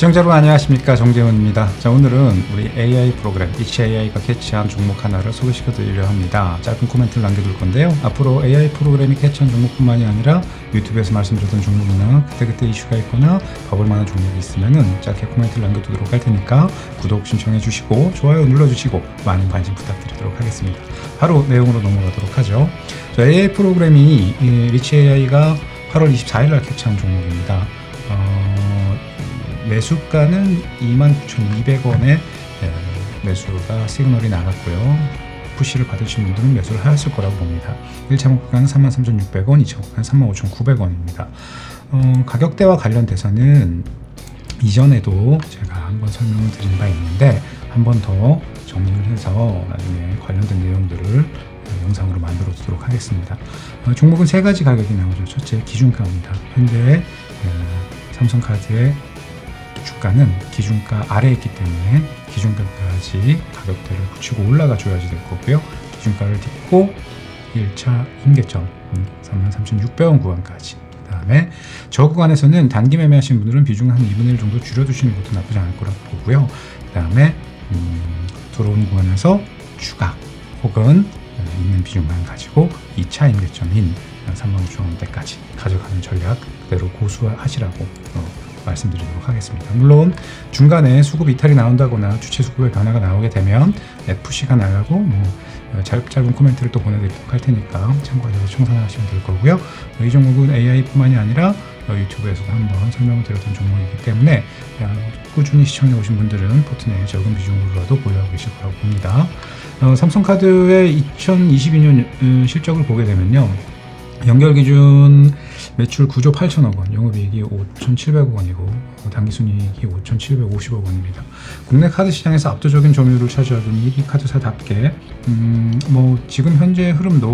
시청자 여러분 안녕하십니까 정재훈입니다. 자 오늘은 우리 AI 프로그램 이치 AI가 캐치한 종목 하나를 소개시켜 드리려 합니다. 짧은 코멘트를 남겨둘 건데요. 앞으로 AI 프로그램이 캐치한 종목뿐만이 아니라 유튜브에서 말씀드렸던 종목이나 그때그때 이슈가 있거나 봐볼 만한 종목이 있으면은 짧게 코멘트를 남겨두도록 할 테니까 구독 신청해 주시고 좋아요 눌러주시고 많은 관심 부탁드리도록 하겠습니다. 바로 내용으로 넘어가도록 하죠. 자, AI 프로그램이 이 리치 AI가 8월 24일 날 캐치한 종목입니다. 어, 매수가는 29,200원에 매수가 시그널이 나갔고요. 푸시를 받으신 분들은 매수를 하였을 거라고 봅니다. 1차 목표가는 33,600원, 2차 목표가는 35,900원입니다. 어, 가격대와 관련돼서는 이전에도 제가 한번 설명을 드린 바 있는데 한 번 더 정리를 해서 나중에 관련된 내용들을 어, 영상으로 만들어 두도록 하겠습니다. 어, 종목은 세 가지 가격이 나오죠. 첫째 기준가입니다. 현재 어, 삼성카드의 주가는 기준가 아래에 있기 때문에 기준가까지 가격대를 붙이고 올라가 줘야지 될 거고요. 기준가를 딛고 1차 임계점 음, 33,600원 구간까지 그 다음에 저 구간에서는 단기 매매하신 분들은 비중을 한 2분의 1 정도 줄여두시는 것도 나쁘지 않을 거라고 보고요. 그 다음에 음, 들어오는 구간에서 추가 혹은 어, 있는 비중만 가지고 2차 임계점인 35,000원대까지 가져가는 전략 그대로 고수하시라고 어, 말씀드리도록 하겠습니다. 물론 중간에 수급 이탈이 나온다거나 주체 수급의 변화가 나오게 되면 FC가 나가고 뭐 어, 짧, 짧은 코멘트를 또 보내드리도록 할 테니까 참고하셔서 청산하시면 될 거고요. 어, 이 종목은 AI뿐만이 아니라 어, 유튜브에서도 한번 설명을 드렸던 종목이기 때문에 어, 꾸준히 시청해 오신 분들은 포트 내에 적은 비중으로라도 보유하고 계실 거라고 봅니다. 어, 삼성카드의 2022년 음, 실적을 보게 되면요. 연결 기준 매출 9조 8천억 원, 영업이익이 5,700억 원이고 어, 당기순이익이 5,750억 원입니다. 국내 카드 시장에서 압도적인 점유율을 차지하던 1위 카드사답게 음, 뭐 지금 현재 흐름도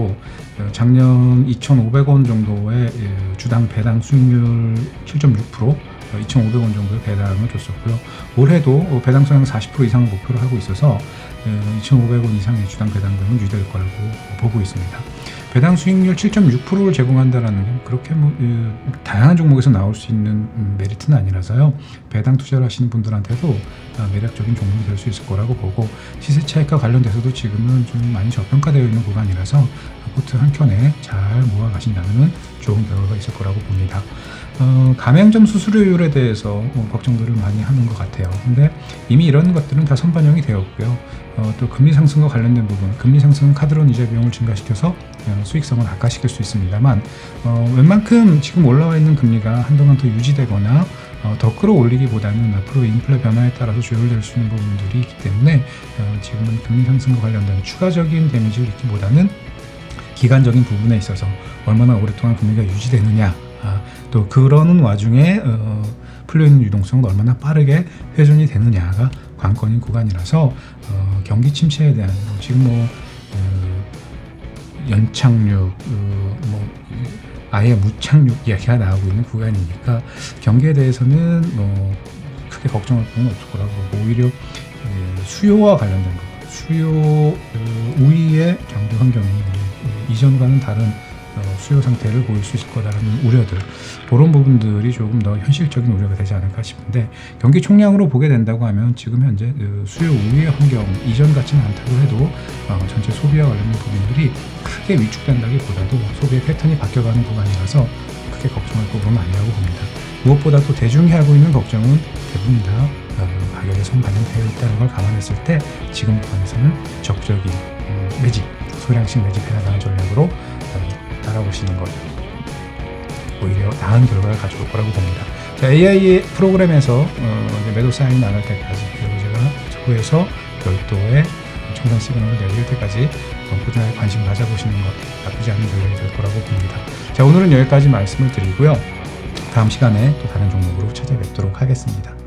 어, 작년 2,500원 정도의 예, 주당 배당 수익률 7.6% 2,500원 정도의 배당을 줬었고요. 올해도 어, 배당 수량 40% 이상을 목표로 하고 있어서 2,500원 이상의 주당 배당금은 유지될 거라고 보고 있습니다. 배당 수익률 7.6%를 제공한다라는 게 그렇게 뭐 어, 다양한 종목에서 나올 수 있는 음, 메리트는 아니라서요. 배당 투자를 하시는 분들한테도 아, 매력적인 종목이 될 수 있을 거라고 보고 시세 차익과 관련돼서도 지금은 좀 많이 저평가되어 있는 구간이라서 포트 한 켠에 잘 모아 가신다면 좋은 결과가 있을 거라고 봅니다. 어, 가맹점 수수료율에 대해서 뭐 걱정들을 많이 하는 것 같아요. 근데 이미 이런 것들은 다 선반영이 되었고요. 어, 또 금리 상승과 관련된 부분, 금리 상승은 카드론 이자 비용을 증가시켜서 어, 수익성을 악화시킬 수 있습니다만, 어, 웬만큼 지금 올라와 있는 금리가 한동안 더 유지되거나 어, 더 끌어올리기보다는 앞으로 인플레 변화에 따라서 조율될 수 있는 부분들이 있기 때문에 어, 지금은 금리 상승과 관련된 추가적인 데미지를 입기보다는 기간적인 부분에 있어서 얼마나 오랫동안 금리가 유지되느냐 아, 또 그러는 와중에 어, 풀려있는 유동성은 얼마나 빠르게 회전이 되느냐가 관건인 구간이라서 어, 경기 침체에 대한 뭐 지금 뭐 어, 연착륙 어, 뭐 아예 무착륙 이야기가 나오고 있는 구간이니까 경기에 대해서는 뭐 크게 걱정할 부분은 없을 거라고 오히려 예, 수요와 관련된 거 수요 어, 우위의 경기 환경이 예, 이전과는 다른 어, 수요 상태를 보일 수 있을 거다라는 우려들 그런 부분들이 조금 더 현실적인 우려가 되지 않을까 싶은데 경기 총량으로 보게 된다고 하면 지금 현재 그 수요 우위의 환경 이전 같지는 않다고 해도 어, 전체 소비와 관련된 부분들이 크게 위축된다기보다도 소비의 패턴이 바뀌어가는 구간이라서 크게 걱정할 부분은 아니라고 봅니다. 무엇보다도 대중이 하고 있는 걱정은 대부분 다 어, 가격에 선반영되어 있다는 걸 감안했을 때 지금 구간에서는 적적인 음, 매집, 소량씩 매집해 나가는 전략으로 어, 따라오시는 것 오히려 나은 결과를 가져올 거라고 봅니다. 자, AI 프로그램에서 어, 매도 사인이 나갈 때까지 그리고 제가 저에서 별도의 청산 시그널을 내릴 때까지 어, 꾸준하게 관심 가져보시는 것 나쁘지 않은 전략이 될 거라고 봅니다. 자, 오늘은 여기까지 말씀을 드리고요. 다음 시간에 또 다른 종목으로 찾아뵙도록 하겠습니다.